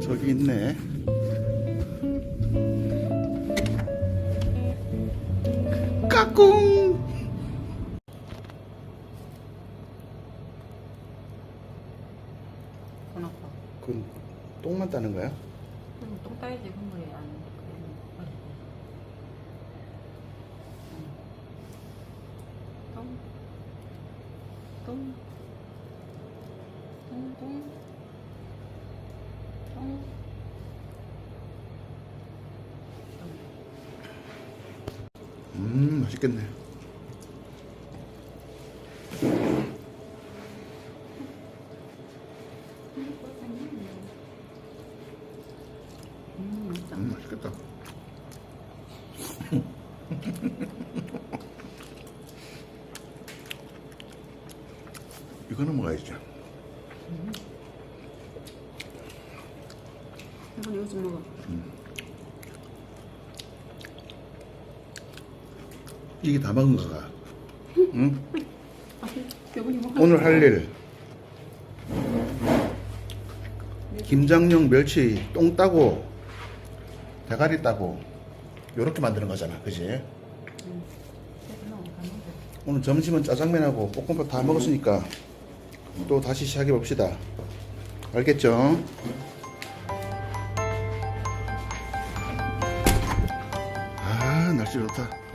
저기 있네. 까꿍! 돈 아파. 그건 똥만 따는 거야? 그럼 똥 따야지 국물이 안 그래. 똥. 똥. 똥, 똥. 똥. 음, 맛있겠네. 음. 음, 맛있겠다. 이거는 먹어야지. 이건 이거 좀 먹어. 이게 다 먹은 거가. 응? 오늘 할 일. 김장용 멸치 똥 따고 대가리 따고 요렇게 만드는 거잖아 그지? 오늘 점심은 짜장면하고 볶음밥 다 먹었으니까 또 다시 시작해 봅시다 알겠죠? 아 날씨 좋다